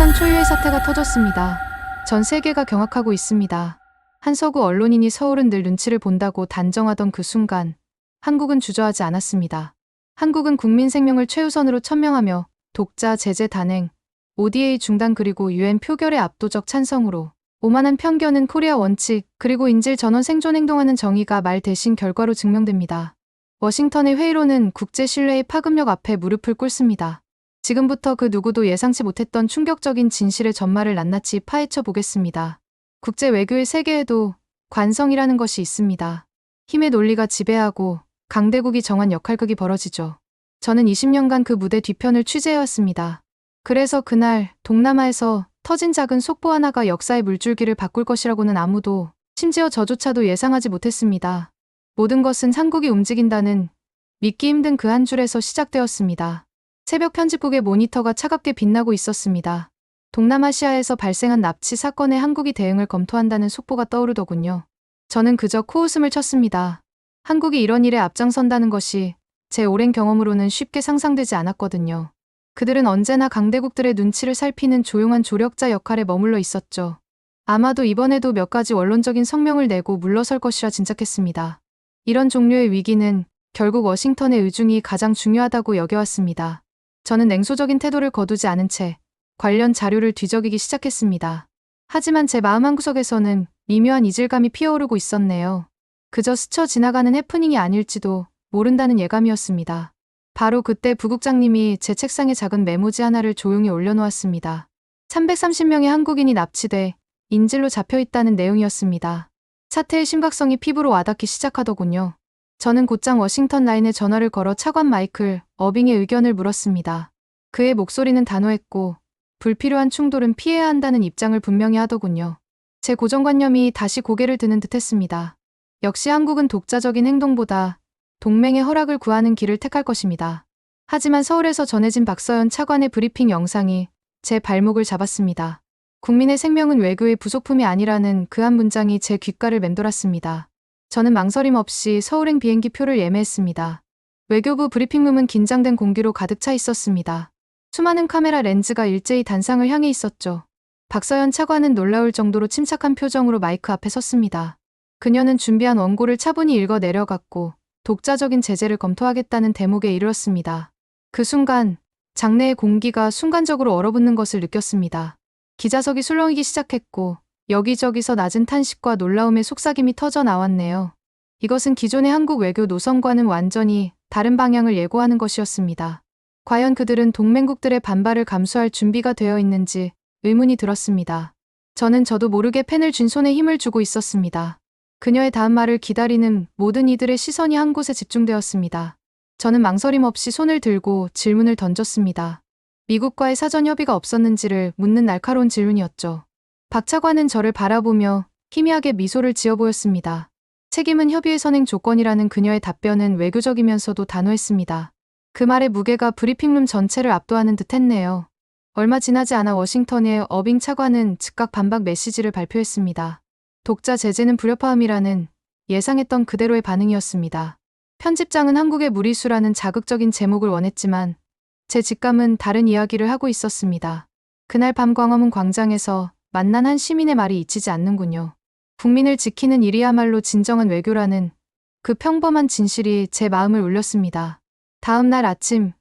예상 초유의 사태가 터졌습니다. 전 세계가 경악하고 있습니다. 한서구 언론인이 서울은 늘 눈치를 본다고 단정하던 그 순간 한국은 주저하지 않았습니다. 한국은 국민 생명을 최우선으로 천명하며 독자 제재 단행, ODA 중단 그리고 UN 표결의 압도적 찬성으로 오만한 편견은 코리아 원칙 그리고 인질 전원 생존 행동하는 정의가 말 대신 결과로 증명됩니다. 워싱턴의 회의로는 국제 신뢰의 파급력 앞에 무릎을 꿇습니다. 지금부터 그 누구도 예상치 못했던 충격적인 진실의 전말을 낱낱이 파헤쳐 보겠습니다. 국제 외교의 세계에도 관성이라는 것이 있습니다. 힘의 논리가 지배하고 강대국이 정한 역할극이 벌어지죠. 저는 20년간 그 무대 뒤편을 취재해왔습니다. 그래서 그날 동남아에서 터진 작은 속보 하나가 역사의 물줄기를 바꿀 것이라고는 아무도 심지어 저조차도 예상하지 못했습니다. 모든 것은 한국이 움직인다는 믿기 힘든 그 한 줄에서 시작되었습니다. 새벽 편집국의 모니터가 차갑게 빛나고 있었습니다. 동남아시아에서 발생한 납치 사건에 한국이 대응을 검토한다는 속보가 떠오르더군요. 저는 그저 코웃음을 쳤습니다. 한국이 이런 일에 앞장선다는 것이 제 오랜 경험으로는 쉽게 상상되지 않았거든요. 그들은 언제나 강대국들의 눈치를 살피는 조용한 조력자 역할에 머물러 있었죠. 아마도 이번에도 몇 가지 원론적인 성명을 내고 물러설 것이라 짐작했습니다. 이런 종류의 위기는 결국 워싱턴의 의중이 가장 중요하다고 여겨왔습니다. 저는 냉소적인 태도를 거두지 않은 채 관련 자료를 뒤적이기 시작했습니다. 하지만 제 마음 한구석에서는 미묘한 이질감이 피어오르고 있었네요. 그저 스쳐 지나가는 해프닝이 아닐지도 모른다는 예감이었습니다. 바로 그때 부국장님이 제 책상에 작은 메모지 하나를 조용히 올려놓았습니다. 330명의 한국인이 납치돼 인질로 잡혀 있다는 내용이었습니다. 사태의 심각성이 피부로 와닿기 시작하더군요. 저는 곧장 워싱턴 라인에 전화를 걸어 차관 마이클 어빙의 의견을 물었습니다. 그의 목소리는 단호했고 불필요한 충돌은 피해야 한다는 입장을 분명히 하더군요. 제 고정관념이 다시 고개를 드는 듯 했습니다. 역시 한국은 독자적인 행동보다 동맹의 허락을 구하는 길을 택할 것입니다. 하지만 서울에서 전해진 박서연 차관의 브리핑 영상이 제 발목을 잡았습니다. 국민의 생명은 외교의 부속품이 아니라는 그 한 문장이 제 귓가를 맴돌았습니다. 저는 망설임 없이 서울행 비행기 표를 예매했습니다. 외교부 브리핑룸은 긴장된 공기로 가득 차 있었습니다. 수많은 카메라 렌즈가 일제히 단상을 향해 있었죠. 박서연 차관은 놀라울 정도로 침착한 표정으로 마이크 앞에 섰습니다. 그녀는 준비한 원고를 차분히 읽어 내려갔고 독자적인 제재를 검토하겠다는 대목에 이르렀습니다. 그 순간 장내의 공기가 순간적으로 얼어붙는 것을 느꼈습니다. 기자석이 술렁이기 시작했고 여기저기서 낮은 탄식과 놀라움의 속삭임이 터져 나왔네요. 이것은 기존의 한국 외교 노선과는 완전히 다른 방향을 예고하는 것이었습니다. 과연 그들은 동맹국들의 반발을 감수할 준비가 되어 있는지 의문이 들었습니다. 저는 저도 모르게 펜을 쥔 손에 힘을 주고 있었습니다. 그녀의 다음 말을 기다리는 모든 이들의 시선이 한 곳에 집중되었습니다. 저는 망설임 없이 손을 들고 질문을 던졌습니다. 미국과의 사전 협의가 없었는지를 묻는 날카로운 질문이었죠. 박 차관은 저를 바라보며 희미하게 미소를 지어 보였습니다. 책임은 협의의 선행 조건이라는 그녀의 답변은 외교적이면서도 단호했습니다. 그 말의 무게가 브리핑룸 전체를 압도하는 듯 했네요. 얼마 지나지 않아 워싱턴의 어빙 차관은 즉각 반박 메시지를 발표했습니다. 독자 제재는 불협화음이라는 예상했던 그대로의 반응이었습니다. 편집장은 한국의 무리수라는 자극적인 제목을 원했지만 제 직감은 다른 이야기를 하고 있었습니다. 그날 밤 광화문 광장에서 만난 한 시민의 말이 잊히지 않는군요. 국민을 지키는 일이야말로 진정한 외교라는 그 평범한 진실이 제 마음을 울렸습니다. 다음 날 아침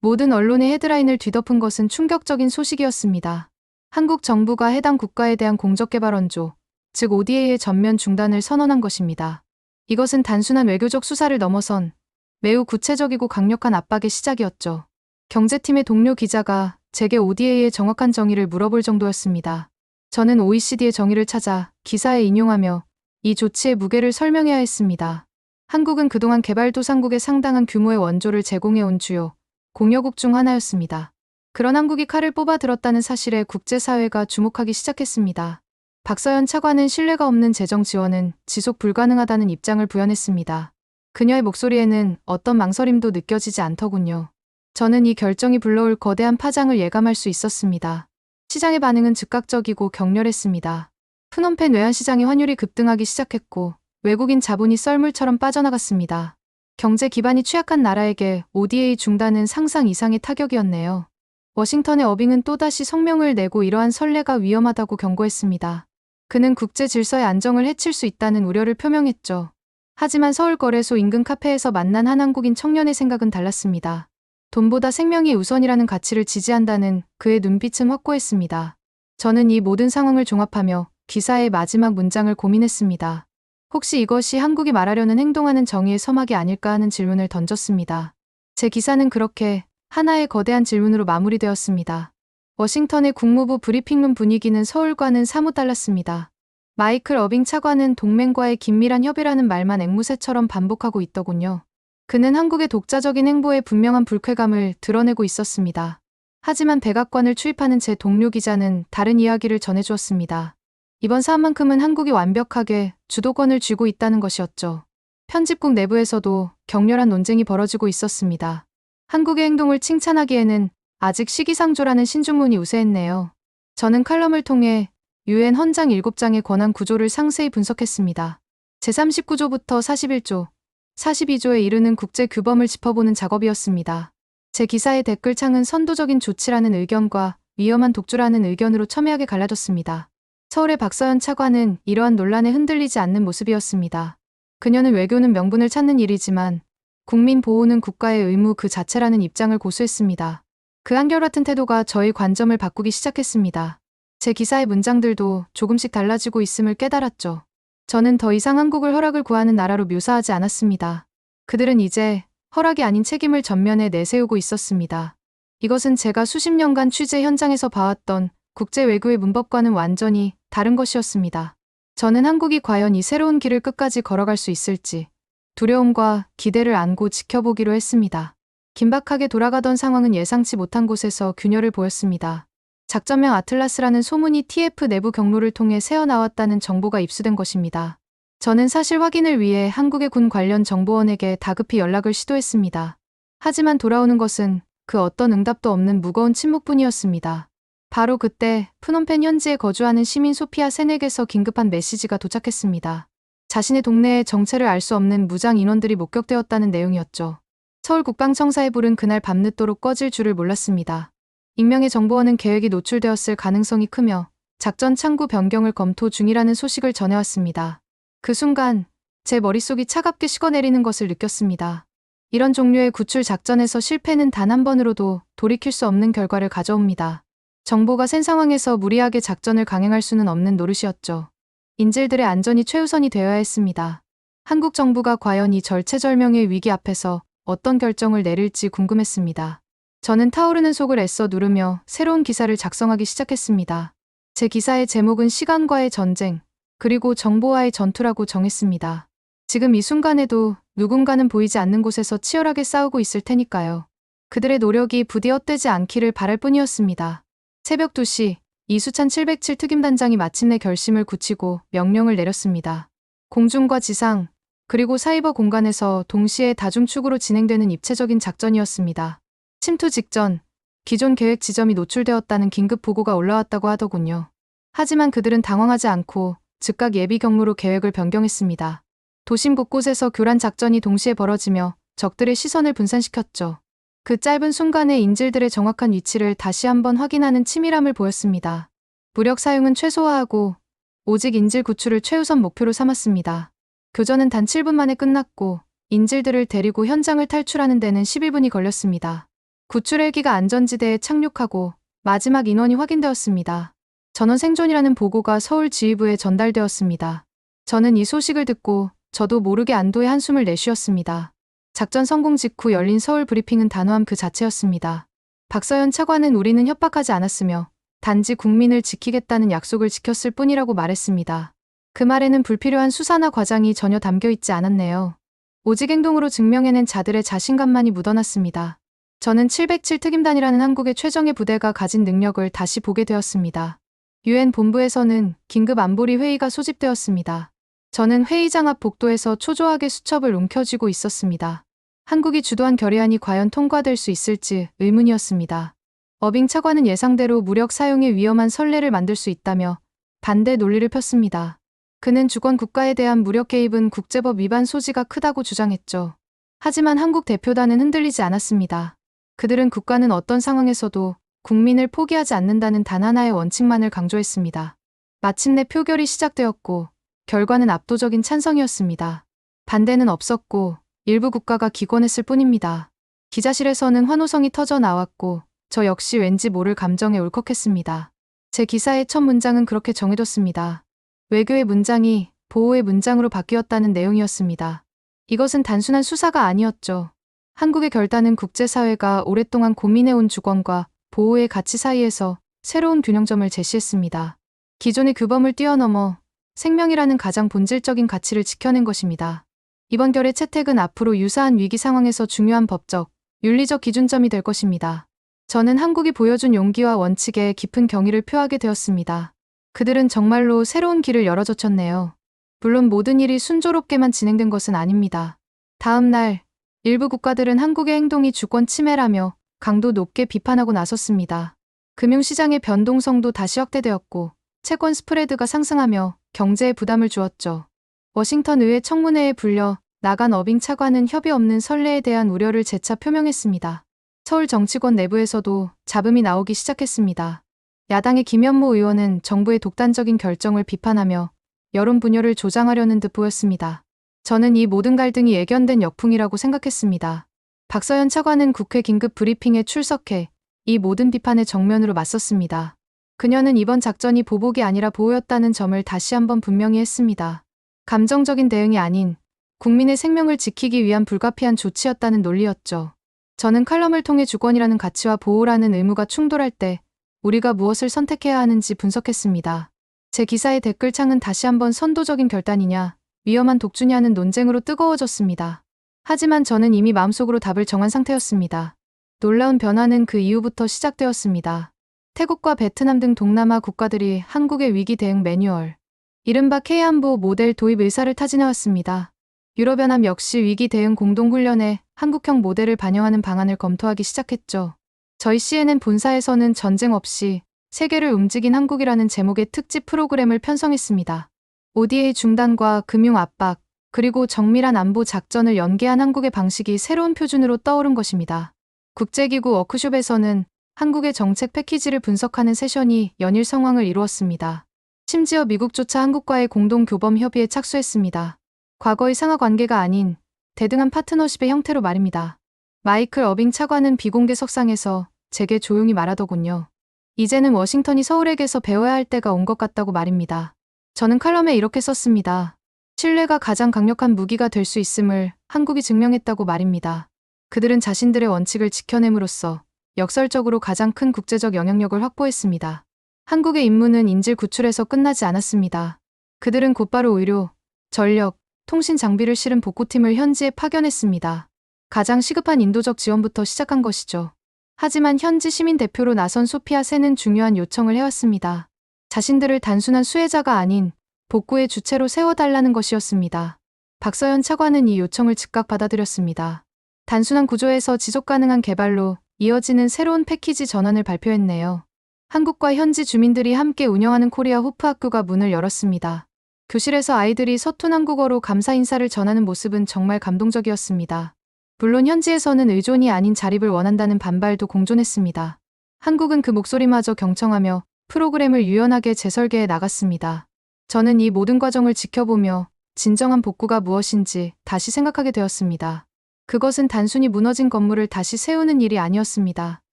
모든 언론의 헤드라인을 뒤덮은 것은 충격적인 소식이었습니다. 한국 정부가 해당 국가에 대한 공적개발 원조, 즉 ODA의 전면 중단을 선언한 것입니다. 이것은 단순한 외교적 수사를 넘어선 매우 구체적이고 강력한 압박의 시작이었죠. 경제팀의 동료 기자가 제게 ODA의 정확한 정의를 물어볼 정도였습니다. 저는 OECD의 정의를 찾아 기사에 인용하며 이 조치의 무게를 설명해야 했습니다. 한국은 그동안 개발도상국에 상당한 규모의 원조를 제공해온 주요 공여국 중 하나였습니다. 그런 한국이 칼을 뽑아 들었다는 사실에 국제사회가 주목하기 시작했습니다. 박서연 차관은 신뢰가 없는 재정 지원은 지속 불가능하다는 입장을 부연했습니다. 그녀의 목소리에는 어떤 망설임도 느껴지지 않더군요. 저는 이 결정이 불러올 거대한 파장을 예감할 수 있었습니다. 시장의 반응은 즉각적이고 격렬했습니다. 프놈펜 외환시장의 환율이 급등하기 시작했고 외국인 자본이 썰물처럼 빠져나갔습니다. 경제 기반이 취약한 나라에게 ODA 중단은 상상 이상의 타격이었네요. 워싱턴의 어빙은 또다시 성명을 내고 이러한 선례가 위험하다고 경고했습니다. 그는 국제 질서의 안정을 해칠 수 있다는 우려를 표명했죠. 하지만 서울거래소 인근 카페에서 만난 한 한국인 청년의 생각은 달랐습니다. 돈보다 생명이 우선이라는 가치를 지지한다는 그의 눈빛은 확고했습니다. 저는 이 모든 상황을 종합하며 기사의 마지막 문장을 고민했습니다. 혹시 이것이 한국이 말하려는 행동하는 정의의 서막이 아닐까 하는 질문을 던졌습니다. 제 기사는 그렇게 하나의 거대한 질문으로 마무리되었습니다. 워싱턴의 국무부 브리핑룸 분위기는 서울과는 사뭇 달랐습니다. 마이클 어빙 차관은 동맹과의 긴밀한 협의라는 말만 앵무새처럼 반복하고 있더군요. 그는 한국의 독자적인 행보에 분명한 불쾌감을 드러내고 있었습니다. 하지만 백악관을 출입하는 제 동료 기자는 다른 이야기를 전해주었습니다. 이번 사안만큼은 한국이 완벽하게 주도권을 쥐고 있다는 것이었죠. 편집국 내부에서도 격렬한 논쟁이 벌어지고 있었습니다. 한국의 행동을 칭찬하기에는 아직 시기상조라는 신중문이 우세했네요. 저는 칼럼을 통해 유엔 헌장 7장의 권한 구조를 상세히 분석했습니다. 제39조부터 41조, 42조에 이르는 국제 규범을 짚어보는 작업이었습니다. 제 기사의 댓글창은 선도적인 조치라는 의견과 위험한 독주라는 의견으로 첨예하게 갈라졌습니다. 서울의 박서연 차관은 이러한 논란에 흔들리지 않는 모습이었습니다. 그녀는 외교는 명분을 찾는 일이지만 국민 보호는 국가의 의무 그 자체라는 입장을 고수했습니다. 그 한결같은 태도가 저희 관점을 바꾸기 시작했습니다. 제 기사의 문장들도 조금씩 달라지고 있음을 깨달았죠. 저는 더 이상 한국을 허락을 구하는 나라로 묘사하지 않았습니다. 그들은 이제 허락이 아닌 책임을 전면에 내세우고 있었습니다. 이것은 제가 수십 년간 취재 현장에서 봐왔던 국제 외교의 문법과는 완전히 다른 것이었습니다. 저는 한국이 과연 이 새로운 길을 끝까지 걸어갈 수 있을지 두려움과 기대를 안고 지켜보기로 했습니다. 긴박하게 돌아가던 상황은 예상치 못한 곳에서 균열을 보였습니다. 작전명 아틀라스라는 소문이 TF 내부 경로를 통해 새어나왔다는 정보가 입수된 것입니다. 저는 사실 확인을 위해 한국의 군 관련 정보원에게 다급히 연락을 시도했습니다. 하지만 돌아오는 것은 그 어떤 응답도 없는 무거운 침묵뿐이었습니다. 바로 그때 프놈펜 현지에 거주하는 시민 소피아 세넥에서 긴급한 메시지가 도착했습니다. 자신의 동네에 정체를 알 수 없는 무장 인원들이 목격되었다는 내용이었죠. 서울 국방청사의 불은 그날 밤늦도록 꺼질 줄을 몰랐습니다. 익명의 정보원은 계획이 노출되었을 가능성이 크며 작전 창구 변경을 검토 중이라는 소식을 전해왔습니다. 그 순간 제 머릿속이 차갑게 식어내리는 것을 느꼈습니다. 이런 종류의 구출 작전에서 실패는 단 한 번으로도 돌이킬 수 없는 결과를 가져옵니다. 정보가 센 상황에서 무리하게 작전을 강행할 수는 없는 노릇이었죠. 인질들의 안전이 최우선이 되어야 했습니다. 한국 정부가 과연 이 절체절명의 위기 앞에서 어떤 결정을 내릴지 궁금했습니다. 저는 타오르는 속을 애써 누르며 새로운 기사를 작성하기 시작했습니다. 제 기사의 제목은 시간과의 전쟁, 그리고 정보와의 전투라고 정했습니다. 지금 이 순간에도 누군가는 보이지 않는 곳에서 치열하게 싸우고 있을 테니까요. 그들의 노력이 부디 헛되지 않기를 바랄 뿐이었습니다. 새벽 2시, 이수찬 707 특임단장이 마침내 결심을 굳히고 명령을 내렸습니다. 공중과 지상, 그리고 사이버 공간에서 동시에 다중축으로 진행되는 입체적인 작전이었습니다. 침투 직전 기존 계획 지점이 노출되었다는 긴급 보고가 올라왔다고 하더군요. 하지만 그들은 당황하지 않고 즉각 예비 경로로 계획을 변경했습니다. 도심 곳곳에서 교란 작전이 동시에 벌어지며 적들의 시선을 분산시켰죠. 그 짧은 순간에 인질들의 정확한 위치를 다시 한번 확인하는 치밀함을 보였습니다. 무력 사용은 최소화하고 오직 인질 구출을 최우선 목표로 삼았습니다. 교전은 단 7분 만에 끝났고 인질들을 데리고 현장을 탈출하는 데는 11분이 걸렸습니다. 구출 헬기가 안전지대에 착륙하고 마지막 인원이 확인되었습니다. 전원 생존이라는 보고가 서울 지휘부에 전달되었습니다. 저는 이 소식을 듣고 저도 모르게 안도의 한숨을 내쉬었습니다. 작전 성공 직후 열린 서울 브리핑은 단호함 그 자체였습니다. 박서연 차관은 우리는 협박하지 않았으며 단지 국민을 지키겠다는 약속을 지켰을 뿐이라고 말했습니다. 그 말에는 불필요한 수사나 과장이 전혀 담겨 있지 않았네요. 오직 행동으로 증명해낸 자들의 자신감만이 묻어났습니다. 저는 707 특임단이라는 한국의 최정예 부대가 가진 능력을 다시 보게 되었습니다. 유엔 본부에서는 긴급 안보리 회의가 소집되었습니다. 저는 회의장 앞 복도에서 초조하게 수첩을 움켜쥐고 있었습니다. 한국이 주도한 결의안이 과연 통과될 수 있을지 의문이었습니다. 어빙 차관은 예상대로 무력 사용의 위험한 선례를 만들 수 있다며 반대 논리를 폈습니다. 그는 주권 국가에 대한 무력 개입은 국제법 위반 소지가 크다고 주장했죠. 하지만 한국 대표단은 흔들리지 않았습니다. 그들은 국가는 어떤 상황에서도 국민을 포기하지 않는다는 단 하나의 원칙만을 강조했습니다. 마침내 표결이 시작되었고 결과는 압도적인 찬성이었습니다. 반대는 없었고 일부 국가가 기권했을 뿐입니다. 기자실에서는 환호성이 터져 나왔고 저 역시 왠지 모를 감정에 울컥했습니다. 제 기사의 첫 문장은 그렇게 정해뒀습니다. 외교의 문장이 보호의 문장으로 바뀌었다는 내용이었습니다. 이것은 단순한 수사가 아니었죠. 한국의 결단은 국제사회가 오랫동안 고민해온 주권과 보호의 가치 사이에서 새로운 균형점을 제시했습니다. 기존의 규범을 뛰어넘어 생명이라는 가장 본질적인 가치를 지켜낸 것입니다. 이번 결의 채택은 앞으로 유사한 위기 상황에서 중요한 법적, 윤리적 기준점이 될 것입니다. 저는 한국이 보여준 용기와 원칙에 깊은 경의를 표하게 되었습니다. 그들은 정말로 새로운 길을 열어젖혔네요. 물론 모든 일이 순조롭게만 진행된 것은 아닙니다. 다음 날, 일부 국가들은 한국의 행동이 주권 침해라며 강도 높게 비판하고 나섰습니다. 금융시장의 변동성도 다시 확대되었고, 채권 스프레드가 상승하며 경제에 부담을 주었죠. 워싱턴 의회 청문회에 불려 나간 어빙 차관은 협의 없는 선례에 대한 우려를 재차 표명했습니다. 서울 정치권 내부에서도 잡음이 나오기 시작했습니다. 야당의 김현모 의원은 정부의 독단적인 결정을 비판하며 여론 분열을 조장하려는 듯 보였습니다. 저는 이 모든 갈등이 예견된 역풍이라고 생각했습니다. 박서연 차관은 국회 긴급 브리핑에 출석해 이 모든 비판에 정면으로 맞섰습니다. 그녀는 이번 작전이 보복이 아니라 보호였다는 점을 다시 한번 분명히 했습니다. 감정적인 대응이 아닌 국민의 생명을 지키기 위한 불가피한 조치였다는 논리였죠. 저는 칼럼을 통해 주권이라는 가치와 보호라는 의무가 충돌할 때 우리가 무엇을 선택해야 하는지 분석했습니다. 제 기사의 댓글창은 다시 한번 선도적인 결단이냐, 위험한 독주냐는 논쟁으로 뜨거워졌습니다. 하지만 저는 이미 마음속으로 답을 정한 상태였습니다. 놀라운 변화는 그 이후부터 시작되었습니다. 태국과 베트남 등 동남아 국가들이 한국의 위기 대응 매뉴얼, 이른바 K안보 모델 도입 의사를 타진해왔습니다. 유럽연합 역시 위기 대응 공동훈련에 한국형 모델을 반영하는 방안을 검토하기 시작했죠. 저희 CNN 본사에서는 전쟁 없이 세계를 움직인 한국이라는 제목의 특집 프로그램을 편성했습니다. ODA 중단과 금융 압박, 그리고 정밀한 안보 작전을 연계한 한국의 방식이 새로운 표준으로 떠오른 것입니다. 국제기구 워크숍에서는 한국의 정책 패키지를 분석하는 세션이 연일 성황을 이루었습니다. 심지어 미국조차 한국과의 공동 교범 협의에 착수했습니다. 과거의 상하 관계가 아닌 대등한 파트너십의 형태로 말입니다. 마이클 어빙 차관은 비공개 석상에서 제게 조용히 말하더군요. 이제는 워싱턴이 서울에게서 배워야 할 때가 온 것 같다고 말입니다. 저는 칼럼에 이렇게 썼습니다. 신뢰가 가장 강력한 무기가 될 수 있음을 한국이 증명했다고 말입니다. 그들은 자신들의 원칙을 지켜냄으로써 역설적으로 가장 큰 국제적 영향력을 확보했습니다. 한국의 임무는 인질 구출에서 끝나지 않았습니다. 그들은 곧바로 의료, 전력, 통신 장비를 실은 복구팀을 현지에 파견했습니다. 가장 시급한 인도적 지원부터 시작한 것이죠. 하지만 현지 시민 대표로 나선 소피아 세는 중요한 요청을 해왔습니다. 자신들을 단순한 수혜자가 아닌 복구의 주체로 세워달라는 것이었습니다. 박서연 차관은 이 요청을 즉각 받아들였습니다. 단순한 구조에서 지속 가능한 개발로 이어지는 새로운 패키지 전환을 발표했네요. 한국과 현지 주민들이 함께 운영하는 코리아 호프 학교가 문을 열었습니다. 교실에서 아이들이 서툰 한국어로 감사 인사를 전하는 모습은 정말 감동적이었습니다. 물론 현지에서는 의존이 아닌 자립을 원한다는 반발도 공존했습니다. 한국은 그 목소리마저 경청하며 프로그램을 유연하게 재설계해 나갔습니다. 저는 이 모든 과정을 지켜보며 진정한 복구가 무엇인지 다시 생각하게 되었습니다. 그것은 단순히 무너진 건물을 다시 세우는 일이 아니었습니다.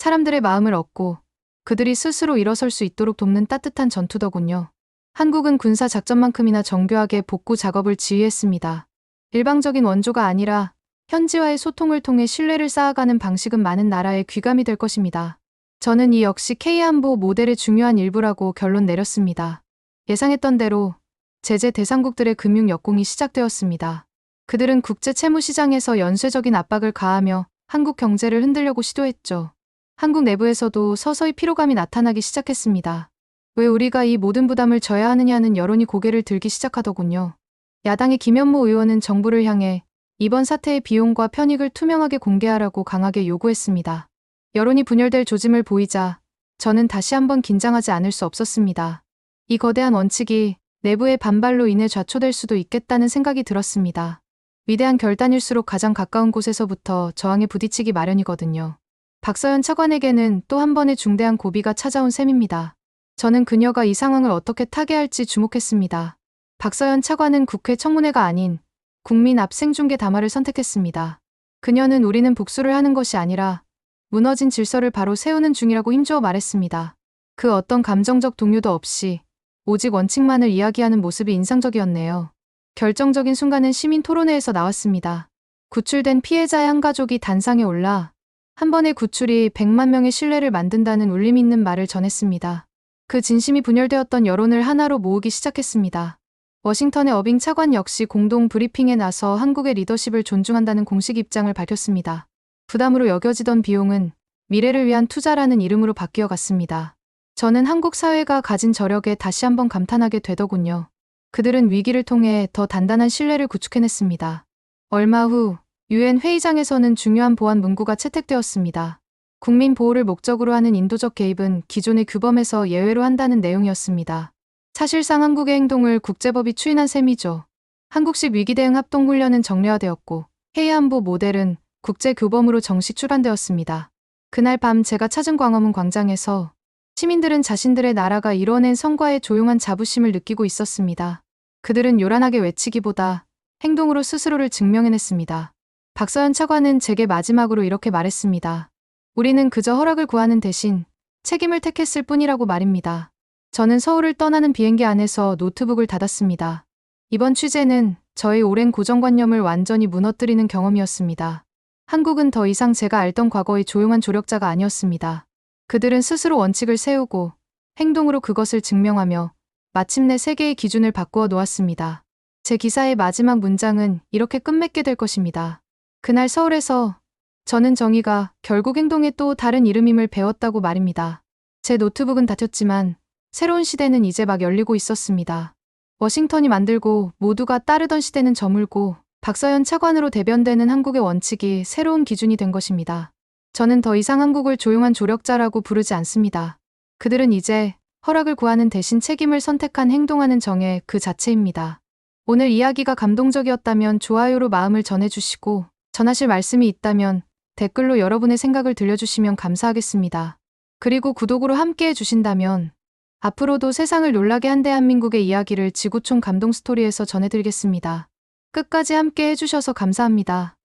사람들의 마음을 얻고 그들이 스스로 일어설 수 있도록 돕는 따뜻한 전투더군요. 한국은 군사 작전만큼이나 정교하게 복구 작업을 지휘했습니다. 일방적인 원조가 아니라 현지와의 소통을 통해 신뢰를 쌓아가는 방식은 많은 나라의 귀감이 될 것입니다. 저는 이 역시 K안보 모델의 중요한 일부라고 결론 내렸습니다. 예상했던 대로 제재 대상국들의 금융 역공이 시작되었습니다. 그들은 국제 채무 시장에서 연쇄적인 압박을 가하며 한국 경제를 흔들려고 시도했죠. 한국 내부에서도 서서히 피로감이 나타나기 시작했습니다. 왜 우리가 이 모든 부담을 져야 하느냐는 여론이 고개를 들기 시작하더군요. 야당의 김현모 의원은 정부를 향해 이번 사태의 비용과 편익을 투명하게 공개하라고 강하게 요구했습니다. 여론이 분열될 조짐을 보이자 저는 다시 한번 긴장하지 않을 수 없었습니다. 이 거대한 원칙이 내부의 반발로 인해 좌초될 수도 있겠다는 생각이 들었습니다. 위대한 결단일수록 가장 가까운 곳에서부터 저항에 부딪히기 마련이거든요. 박서연 차관에게는 또 한 번의 중대한 고비가 찾아온 셈입니다. 저는 그녀가 이 상황을 어떻게 타개할지 주목했습니다. 박서연 차관은 국회 청문회가 아닌 국민 앞 생중계 담화를 선택했습니다. 그녀는 우리는 복수를 하는 것이 아니라 무너진 질서를 바로 세우는 중이라고 힘주어 말했습니다. 그 어떤 감정적 동요도 없이 오직 원칙만을 이야기하는 모습이 인상적이었네요. 결정적인 순간은 시민 토론회에서 나왔습니다. 구출된 피해자의 한 가족이 단상에 올라 한 번의 구출이 100만 명의 신뢰를 만든다는 울림 있는 말을 전했습니다. 그 진심이 분열되었던 여론을 하나로 모으기 시작했습니다. 워싱턴의 어빙 차관 역시 공동 브리핑에 나서 한국의 리더십을 존중한다는 공식 입장을 밝혔습니다. 부담으로 여겨지던 비용은 미래를 위한 투자라는 이름으로 바뀌어 갔습니다. 저는 한국 사회가 가진 저력에 다시 한번 감탄하게 되더군요. 그들은 위기를 통해 더 단단한 신뢰를 구축해냈습니다. 얼마 후 유엔 회의장에서는 중요한 보안 문구가 채택되었습니다. 국민 보호를 목적으로 하는 인도적 개입은 기존의 규범에서 예외로 한다는 내용이었습니다. 사실상 한국의 행동을 국제법이 추인한 셈이죠. 한국식 위기대응 합동훈련은 정례화되었고 해외 안보 모델은 국제교범으로 정식 출간되었습니다. 그날 밤 제가 찾은 광화문 광장에서 시민들은 자신들의 나라가 이뤄낸 성과에 조용한 자부심을 느끼고 있었습니다. 그들은 요란하게 외치기보다 행동으로 스스로를 증명해냈습니다. 박서연 차관은 제게 마지막으로 이렇게 말했습니다. 우리는 그저 허락을 구하는 대신 책임을 택했을 뿐이라고 말입니다. 저는 서울을 떠나는 비행기 안에서 노트북을 닫았습니다. 이번 취재는 저의 오랜 고정관념을 완전히 무너뜨리는 경험이었습니다. 한국은 더 이상 제가 알던 과거의 조용한 조력자가 아니었습니다. 그들은 스스로 원칙을 세우고 행동으로 그것을 증명하며 마침내 세계의 기준을 바꾸어 놓았습니다. 제 기사의 마지막 문장은 이렇게 끝맺게 될 것입니다. 그날 서울에서 저는 정의가 결국 행동의 또 다른 이름임을 배웠다고 말입니다. 제 노트북은 닫혔지만 새로운 시대는 이제 막 열리고 있었습니다. 워싱턴이 만들고 모두가 따르던 시대는 저물고 박서연 차관으로 대변되는 한국의 원칙이 새로운 기준이 된 것입니다. 저는 더 이상 한국을 조용한 조력자라고 부르지 않습니다. 그들은 이제 허락을 구하는 대신 책임을 선택한 행동하는 정의 그 자체입니다. 오늘 이야기가 감동적이었다면 좋아요로 마음을 전해주시고 전하실 말씀이 있다면 댓글로 여러분의 생각을 들려주시면 감사하겠습니다. 그리고 구독으로 함께 해주신다면 앞으로도 세상을 놀라게 한 대한민국의 이야기를 지구촌 감동 스토리에서 전해드리겠습니다. 끝까지 함께 해주셔서 감사합니다.